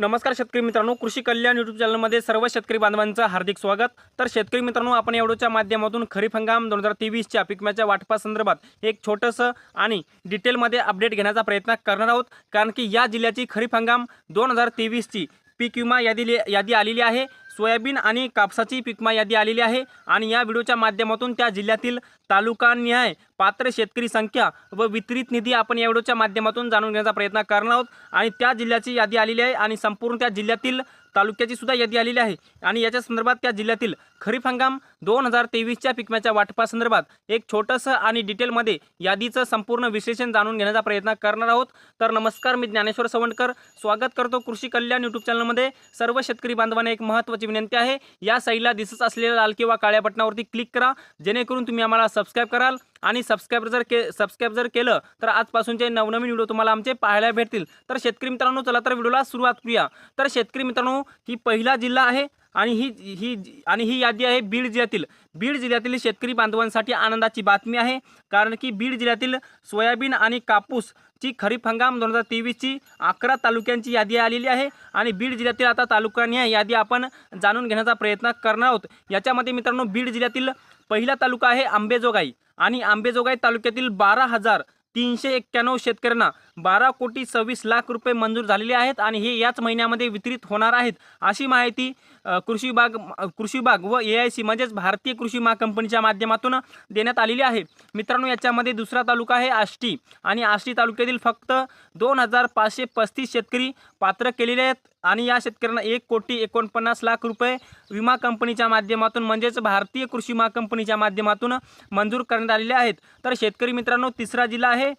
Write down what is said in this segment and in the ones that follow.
नमस्कार शेतकरी मित्रांनो कृषी कल्याण यूट्यूब चॅनलमध्ये सर्व शेतकरी बांधवांचं हार्दिक स्वागत. तर शेतकरी मित्रांनो आपण एवढ्याच्या माध्यमातून खरीप हंगाम दोन हजार तेवीसच्या पिकम्याच्या वाटपासंदर्भात एक छोटंसं आणि डिटेलमध्ये अपडेट घेण्याचा प्रयत्न करणार आहोत. कारण की या जिल्ह्याची खरीप हंगाम दोन हजार तेवीसची पीक विमा यादी यादी आलेली आहे. सोयाबीन आणि कापसाची पिकमा यादी आलेली आहे आणि या व्हिडिओच्या माध्यमातून त्या जिल्ह्यातील तालुकानिहाय पात्र शेतकरी संख्या व वितरित निधी आपण या व्हिडिओच्या माध्यमातून जाणून घेण्याचा प्रयत्न करणार आहोत. आणि त्या जिल्ह्याची यादी आलेली आहे आणि संपूर्ण त्या जिल्ह्यातील तालुक्याची सुद्धा यादी आलेली आहे. आणि याच्या संदर्भात त्या जिल्ह्यातील खरीप हंगाम दोन हजार तेवीसच्या पिकम्याच्या वाटपासंदर्भात एक छोटंसं आणि डिटेलमध्ये यादीचं संपूर्ण विश्लेषण जाणून घेण्याचा प्रयत्न करणार आहोत. तर नमस्कार मी ज्ञानेश्वर सवंडकर. स्वागत करतो कृषी कल्याण यूट्यूब चॅनलमध्ये. सर्व शेतकरी बांधवांना एक महत्त्वाची विनंती आहे. या साईडला दिसत असलेल्या लाल किंवा काळ्या बटनावरती क्लिक करा. जेणेकरून तुम्ही आम्हाला सबस्क्राईब कराल. आणि सबस्क्राईब जर के सबस्क्राईब जर केलं तर आजपासूनचे नवनवीन व्हिडिओ तुम्हाला आमचे पाहायला भेटतील. तर शेतकरी मित्रांनो चला तर व्हिडिओला सुरुवात करूया. तर शेतकरी मित्रांनो ही पहिला जिल्हा आहे आणि ही ही आणि ही यादी आहे बीड जिल्ह्यातील. बीड जिल्ह्यातील शेतकरी बांधवांसाठी आनंदाची बातमी आहे कारण की बीड जिल्ह्यातील सोयाबीन आणि कापूस ची खरीप हंगाम दोन हजार तेवीसची अकरा तालुक्यांची यादी आलेली आहे आणि बीड जिल्ह्यातील आता तालुक्यांनी यादी आपण जाणून घेण्याचा प्रयत्न करणार आहोत. याच्यामध्ये मित्रांनो बीड जिल्ह्यातील पहिला तालुका आहे आंबेजोगाई. आणि आंबेजोगाई तालुक्यातील बारा हजार तीनशे एक्क्याण्णव शेतकऱ्यांना बारा कोटी सव्वीस लाख रुपये मंजूर झालेले आहेत आणि हे याच महिन्यामध्ये वितरित होणार आहेत. अशी माहिती कृषी विभाग कृषी विभाग व ए आय सी म्हणजेच भारतीय कृषी महाकंपनीच्या माध्यमातून देण्यात आलेली आहे. मित्रांनो याच्यामध्ये दुसरा तालुका आहे आष्टी. आणि आष्टी तालुक्यातील फक्त दोन हजार पाचशे पस्तीस शेतकरी पात्र केलेले आहेत. आणि या शेतकऱ्यांना एक कोटी एकोणपन्नास लाख रुपये विमा कंपनीच्या माध्यमातून म्हणजेच भारतीय कृषी विमा कंपनीच्या माध्यमातून मंजूर करण्यात आलेले आहेत. तर शेतकरी मित्रांनो तिसरा जिल्हा आहे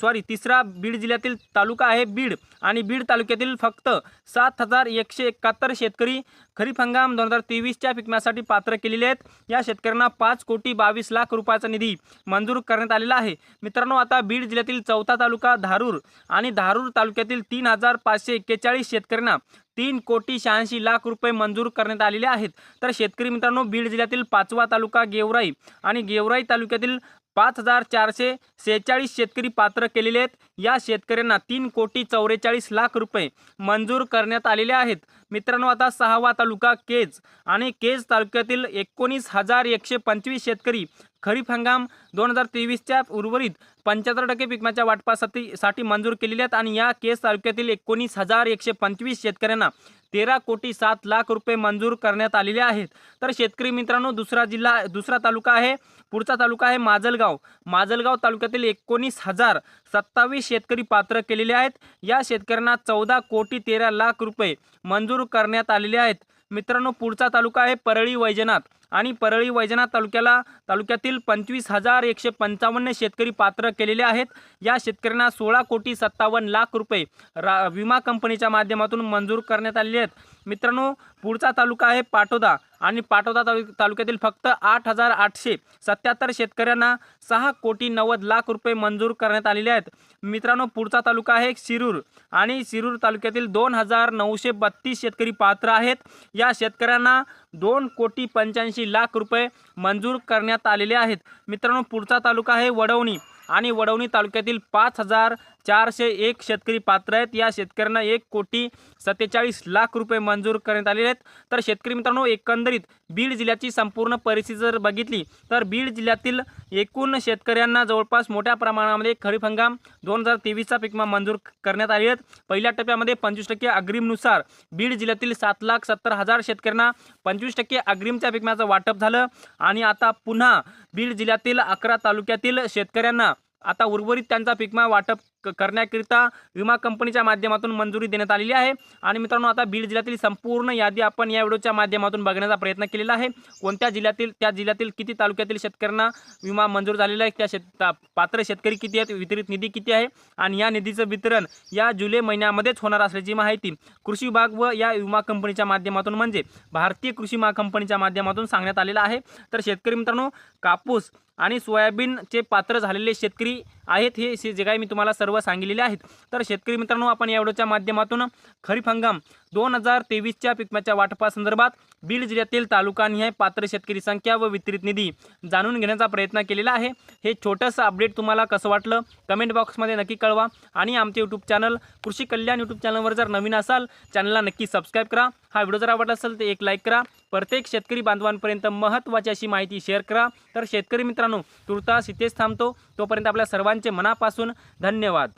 सॉरी तिसरा बीड जिल्ह्यातील तालुका आहे बीड. आणि बीड तालुक्यातील फक्त सात हजार एकशे एकाहत्तर शेतकरी खरीप हंगाम दोन हजार तेवीसच्या पिकण्यासाठी पात्र केलेले आहेत. या शेतकऱ्यांना पाच कोटी बावीस लाख रुपयाचा निधी मंजूर करण्यात आलेला आहे. मित्रांनो आता बीड जिल्ह्यातील चौथा तालुका धारूर आणि धारूर तालुक्यातील तीन हजार पाचशे एक्केचाळीस शेतकऱ्यांना तीन कोटी शहाऐंशी लाख रुपये मंजूर करण्यात आलेले आहेत. तर शेतकरी मित्रांनो बीड जिल्ह्यातील पाचवा तालुका गेवराई आणि गेवराई तालुक्यातील पाच हजार चारशे सेहेचाळीस शेतकरी पात्र केलेले आहेत. या शेतकऱ्यांना तीन कोटी चौवेचाळीस लाख रुपये मंजूर करण्यात आलेले आहेत. मित्रांनो आता सहावा तालुका केज आणि केज तालुक्यातील एकोणीस हजार एकशे पंचवीस शेतकरी खरीप हंगाम दोन हजार तेवीसच्या उर्वरित पंच्याहत्तर टक्के पिकम्याच्या वाटपासाठी साठी मंजूर केलेले आहेत आणि या केस तालुक्यातील एकोणीस हजार एकशे पंचवीस शेतकऱ्यांना तेरा कोटी सात लाख रुपये मंजूर करण्यात आलेले आहेत. तर शेतकरी मित्रांनो दुसरा जिल्हा दुसरा तालुका आहे पुढचा तालुका आहे माजलगाव. माजलगाव तालुक्यातील एकोणीस हजार सत्तावीस शेतकरी पात्र केलेले आहेत. या शेतकऱ्यांना चौदा कोटी तेरा लाख रुपये मंजूर करण्यात आलेले आहेत. मित्रांनो पुढचा तालुका आहे परळी वैजनाथ. आणि परळी वैजनाथ तालुक्याला तालुक्यातील पंचवीस हजार एकशे पंचावन्न शेतकरी पात्र केलेले आहेत. या शेतकऱ्यांना सोळा कोटी सत्तावन्न लाख रुपये रा विमा कंपनीच्या माध्यमातून मंजूर करण्यात आलेले आहेत. मित्रांनो पुढचा तालुका आहे पाटोदा. आणि पाटोदा तालु तालुक्यातील फक्त आठ हजार आठशे सत्याहत्तर शेतकऱ्यांना सहा कोटी नव्वद लाख रुपये मंजूर करण्यात आलेले आहेत. मित्रांनो पुढचा तालुका आहे शिरूर. आणि शिरूर तालुक्यातील दोन हजार नऊशे बत्तीस शेतकरी पात्र आहेत. या शेतकऱ्यांना दोन कोटी पंच्याऐंशी लाख रुपये मंजूर करण्यात आलेले आहेत. मित्रांनो पुढचा तालुका आहे वडवणी. आणि वडवणी तालुक्यातील पाच हजार चारशे एक शेतकरी पात्र आहेत. या शेतकऱ्यांना एक कोटी सत्तेचाळीस लाख रुपये मंजूर करण्यात आलेले आहेत. तर शेतकरी मित्रांनो एकंदरीत बीड जिल्ह्याची संपूर्ण परिस्थिती जर बघितली तर बीड जिल्ह्यातील एकूण शेतकऱ्यांना जवळपास मोठ्या प्रमाणामध्ये खरीप हंगाम दोन हजार तेवीसचा पिकमा मंजूर करण्यात आले आहेत. पहिल्या टप्प्यामध्ये पंचवीस टक्के अग्रिमनुसार बीड जिल्ह्यातील सात लाख सत्तर हजार शेतकऱ्यांना पंचवीस टक्के अग्रिमच्या पिकम्याचं वाटप झालं. आणि आता पुन्हा बीड जिल्ह्यातील अकरा तालुक्यातील शेतकऱ्यांना आता उर्वरित त्यांचा पिकमा वाटप करण्याकरिता विमा कंपनीच्या माध्यमातून मंजुरी देण्यात आलेली आहे. आणि मित्रांनो आता बीड जिल्ह्यातील संपूर्ण यादी आपण या व्हिडिओच्या माध्यमातून बघण्याचा प्रयत्न केलेला आहे. कोणत्या जिल्ह्यातील त्या जिल्ह्यातील किती तालुक्यातील शेतकऱ्यांना विमा मंजूर झालेला आहे? त्या शेत पात्र शेतकरी किती आहेत? वितरित निधी किती आहे? आणि या निधीचं वितरण या जुलै महिन्यामध्येच होणार असल्याची माहिती कृषी विभाग व या विमा कंपनीच्या माध्यमातून म्हणजे भारतीय कृषी विमा कंपनीच्या माध्यमातून सांगण्यात आलेलं आहे. तर शेतकरी मित्रांनो कापूस आणि सोयाबीनचे पात्र झालेले शेतकरी आहेत हे जे काही मी तुम्हाला सर्व सांगितलेले आहेत. तर शेतकरी मित्रांनो आपण या व्हिडिओच्या माध्यमातून खरीप हंगाम दोन हजार तेवीसच्या पिकम्याच्या वाटपासंदर्भात बीड जिल्ह्यातील तालुकानिहाय पात्र शेतकरी संख्या व वितरित निधी जाणून घेण्याचा प्रयत्न केलेला आहे. हे छोटंसं अपडेट तुम्हाला कसं वाटलं? कमेंट बॉक्समध्ये नक्की कळवा आणि आमचे यूट्यूब चॅनल कृषी कल्याण यूट्यूब चॅनलवर जर नवीन असाल चॅनलला नक्की सबस्क्राईब करा. हा व्हिडिओ जर आवडला असेल तर एक लाईक करा. प्रत्येक शेतकरी बांधवांपर्यंत महत्त्वाची अशी माहिती शेअर करा. तर शेतकरी मित्रांनो तुर्तास इथेच थांबतो. तोपर्यंत आपल्या सर्वांचे मनापासून धन्यवाद.